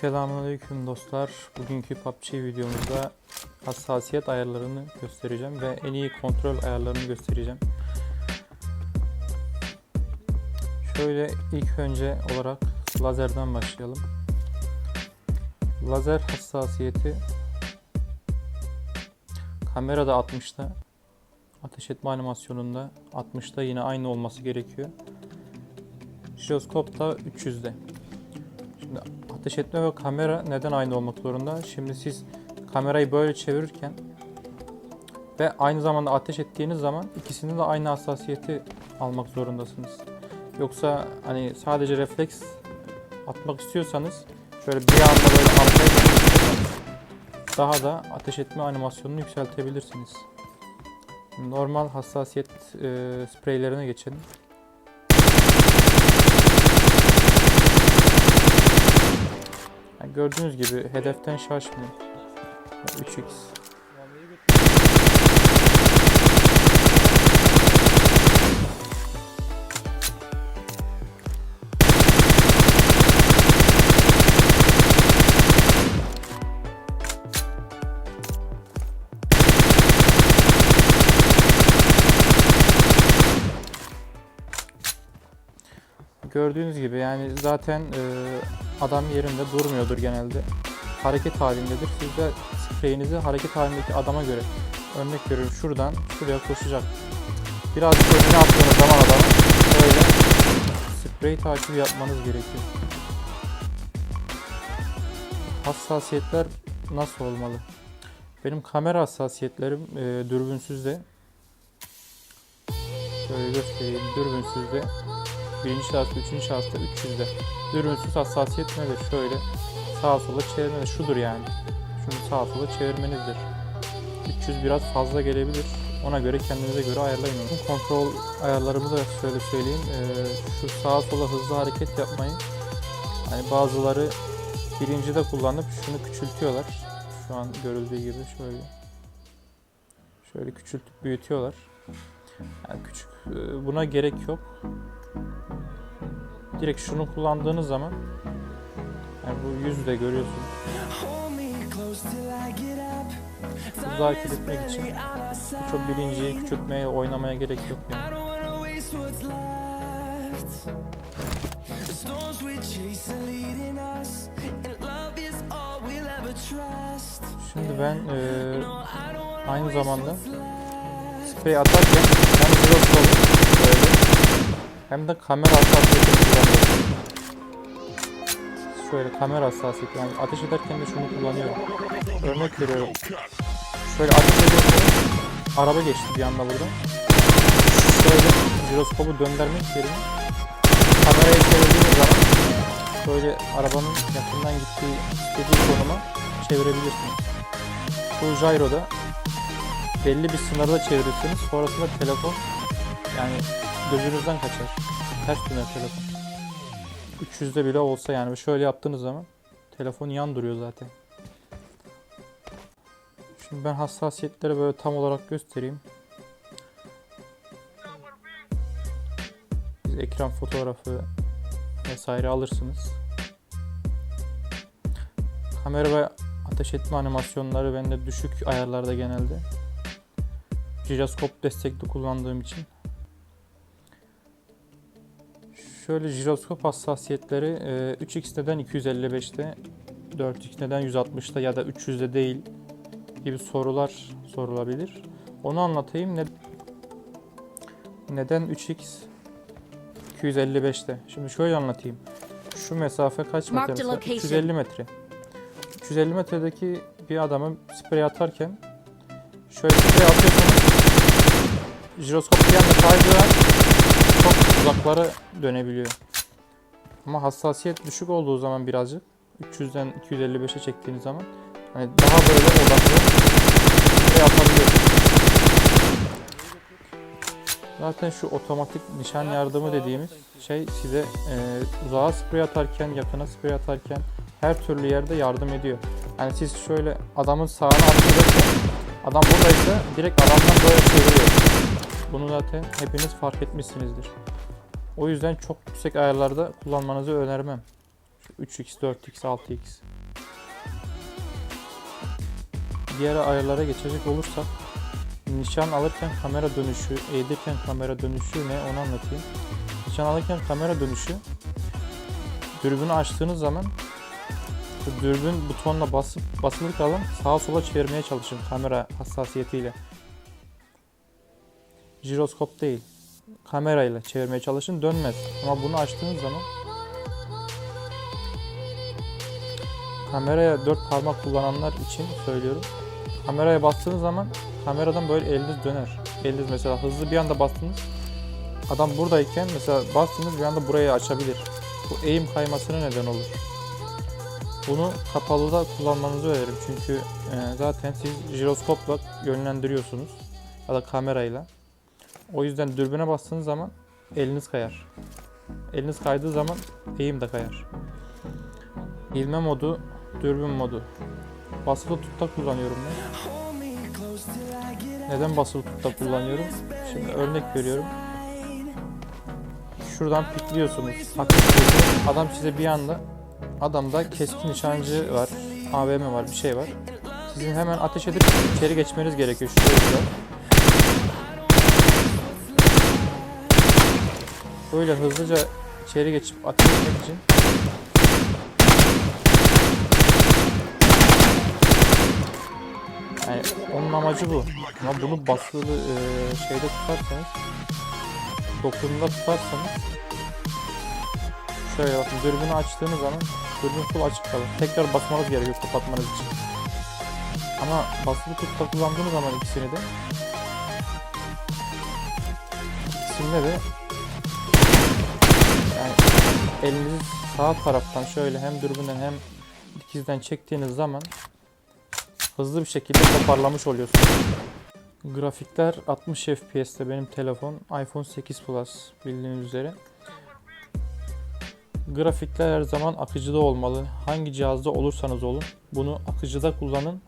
Selamünaleyküm dostlar. Bugünkü PUBG videomuzda hassasiyet ayarlarını göstereceğim ve en iyi kontrol ayarlarını göstereceğim. Şöyle ilk önce olarak lazerden başlayalım. Lazer hassasiyeti kamerada 60'ta ateş etme animasyonunda 60'ta yine aynı olması gerekiyor. Jiroskopta 300'de. Şimdi ateş etme ve kamera neden aynı olmak zorunda? Şimdi siz kamerayı böyle çevirirken ve aynı zamanda ateş ettiğiniz zaman ikisinin de aynı hassasiyeti almak zorundasınız. Yoksa hani sadece refleks atmak istiyorsanız şöyle bir anda böyle arkaya daha da ateş etme animasyonunu yükseltebilirsiniz. Normal hassasiyet e, spreylerine geçelim. Yani gördüğünüz gibi hedeften şaşmıyor. 3x. Gördüğünüz gibi yani zaten e, adam yerinde durmuyordur genelde. Hareket halindedir. Siz de spreyinizi hareket halindeki adama göre örnek veriyorum şuradan şuraya koşacak. Birazcık önüne attığınız zaman adamı böyle sprey takibi yapmanız gerekiyor. Hassasiyetler nasıl olmalı? Benim kamera hassasiyetlerim e, dürbünsüzde. Şöyle göstereyim. Dürbünsüzde birinci şahısta, üçüncü şahısta 300'de. Dürbünsüz hassasiyet nedir? Şöyle sağa sola çevirme şudur yani. Şunu sağa sola çevirmenizdir. 300 biraz fazla gelebilir. Ona göre kendinize göre ayarlayın onu. Kontrol ayarlarımı da şöyle söyleyeyim. Ee, şu sağa sola hızlı hareket yapmayı hani bazıları birinci de kullanıp şunu küçültüyorlar. Şu an görüldüğü gibi şöyle şöyle küçültüp büyütüyorlar. Yani küçük e, buna gerek yok direkt şunu kullandığınız zaman yani bu yüzde görüyorsun. Hızlı hareket etmek için çok birinciyi küçültmeye, oynamaya gerek yok yani. Şimdi ben eee, aynı zamanda sprey atarken gyroskopu böyle hem de kamera hassasiyeti kullanıyorum. Şöyle kamera hassasiyeti yani ateş ederken de şunu kullanıyorum. Örnek veriyorum. Şöyle ateş ediyorsunuz. Araba geçti bir anda burada. Şöyle jiroskopu döndürmek yerine kamerayı çevirdiğiniz zaman böyle arabanın yakından gittiği istediği konuma çevirebilirsiniz. Bu gyro'da belli bir sınırda çevirirsiniz. Sonrasında telefon yani gözünüzden kaçar. Ters döner telefon. 300'de bile olsa yani şöyle yaptığınız zaman telefon yan duruyor zaten. Şimdi ben hassasiyetleri böyle tam olarak göstereyim. Siz ekran fotoğrafı vesaire alırsınız. Kamera ve ateş etme animasyonları bende düşük ayarlarda genelde. Jiroskop destekli kullandığım için Şöyle jiroskop hassasiyetleri e, 3x neden 255'te, 4x neden 160'ta ya da 300'de değil gibi sorular sorulabilir. Onu anlatayım. Ne, neden 3x 255'te? Şimdi şöyle anlatayım. Şu mesafe kaç metre? mesela? location. 350 metre. 350 metredeki bir adamı sprey atarken şöyle sprey atıyorsanız jiroskop bir anda kaydığı an çok uzaklara dönebiliyor. Ama hassasiyet düşük olduğu zaman birazcık 300'den 255'e çektiğiniz zaman hani daha böyle odaklı sprey atabiliyorsunuz. Zaten şu otomatik nişan yardımı dediğimiz şey size e, uzağa sprey atarken, yakına sprey atarken her türlü yerde yardım ediyor. Yani siz şöyle adamın sağına atıyorken adam buradaysa direkt adamdan böyle çeviriyor. Bunu zaten hepiniz fark etmişsinizdir. O yüzden çok yüksek ayarlarda kullanmanızı önermem. Şu 3x, 4x, 6x. Diğer ayarlara geçecek olursak nişan alırken kamera dönüşü, eğilirken kamera dönüşü ne onu anlatayım. Nişan alırken kamera dönüşü dürbünü açtığınız zaman dürbün butonuna basıp basılı kalın sağa sola çevirmeye çalışın kamera hassasiyetiyle. Jiroskop değil. Kamerayla çevirmeye çalışın dönmez. Ama bunu açtığınız zaman kameraya dört parmak kullananlar için söylüyorum. Kameraya bastığınız zaman kameradan böyle eliniz döner. Eliniz mesela hızlı bir anda bastınız. Adam buradayken mesela bastınız bir anda burayı açabilir. Bu eğim kaymasına neden olur. Bunu kapalıda kullanmanızı öneririm. Çünkü e, zaten siz jiroskopla yönlendiriyorsunuz. Ya da kamerayla. O yüzden dürbüne bastığınız zaman eliniz kayar. Eliniz kaydığı zaman eğim de kayar. İlme modu, dürbün modu. Basılı tutta kullanıyorum ben. Neden basılı tutta kullanıyorum? Şimdi örnek veriyorum. Şuradan pikliyorsunuz. Adam size bir anda adamda keskin nişancı var. AVM var, bir şey var. Sizin hemen ateş edip içeri geçmeniz gerekiyor şu Böyle hızlıca içeri geçip ateş etmek için yani onun amacı bu. Ama bunu basılı e, şeyde tutarsanız dokununda tutarsanız şöyle bakın dürbünü açtığınız zaman dürbün full açık kalır. Tekrar basmanız gerekiyor kapatmanız için. Ama basılı tutta kullandığınız zaman ikisini de ikisinde de yani elinizi sağ taraftan şöyle hem dürbünden hem dikizden çektiğiniz zaman hızlı bir şekilde toparlamış oluyorsunuz. Grafikler 60 FPS'te benim telefon iPhone 8 Plus bildiğiniz üzere. Grafikler her zaman akıcıda olmalı. Hangi cihazda olursanız olun bunu akıcıda kullanın.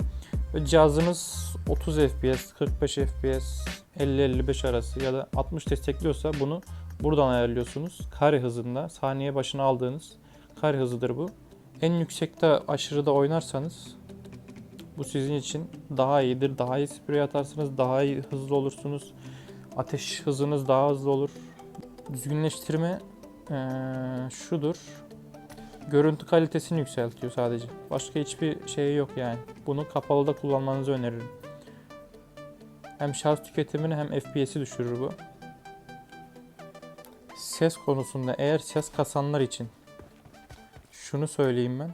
Ve cihazınız 30 FPS, 45 FPS, 50-55 arası ya da 60 destekliyorsa bunu buradan ayarlıyorsunuz. Kare hızında saniye başına aldığınız kare hızıdır bu. En yüksekte aşırıda oynarsanız bu sizin için daha iyidir. Daha iyi sprey atarsınız, daha iyi hızlı olursunuz. Ateş hızınız daha hızlı olur. Düzgünleştirme eee, şudur. Görüntü kalitesini yükseltiyor sadece. Başka hiçbir şey yok yani. Bunu kapalıda kullanmanızı öneririm. Hem şarj tüketimini hem FPS'i düşürür bu. Ses konusunda eğer ses kasanlar için şunu söyleyeyim ben.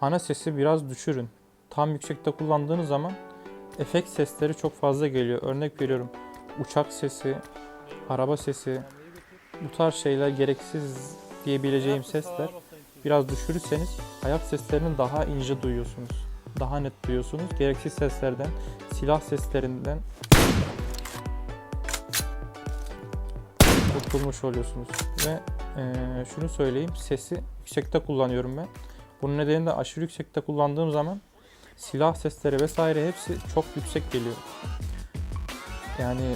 Ana sesi biraz düşürün. Tam yüksekte kullandığınız zaman efekt sesleri çok fazla geliyor. Örnek veriyorum. Uçak sesi, araba sesi, bu tarz şeyler gereksiz diyebileceğim sesler biraz düşürürseniz ayak seslerini daha ince duyuyorsunuz. Daha net duyuyorsunuz. Gereksiz seslerden, silah seslerinden kurtulmuş oluyorsunuz. Ve eee, şunu söyleyeyim, sesi yüksekte kullanıyorum ben. Bunun nedeni de aşırı yüksekte kullandığım zaman silah sesleri vesaire hepsi çok yüksek geliyor. Yani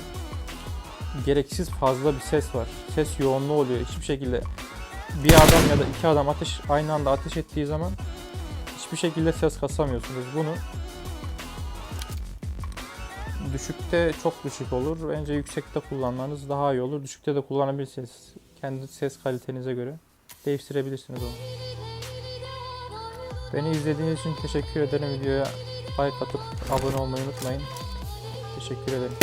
gereksiz fazla bir ses var. Ses yoğunluğu oluyor. Hiçbir şekilde bir adam ya da iki adam ateş aynı anda ateş ettiği zaman hiçbir şekilde ses kasamıyorsunuz. Bunu düşükte çok düşük olur. Bence yüksekte kullanmanız daha iyi olur. Düşükte de kullanabilirsiniz. Kendi ses kalitenize göre değiştirebilirsiniz onu. Beni izlediğiniz için teşekkür ederim. Videoya like atıp abone olmayı unutmayın. Teşekkür ederim.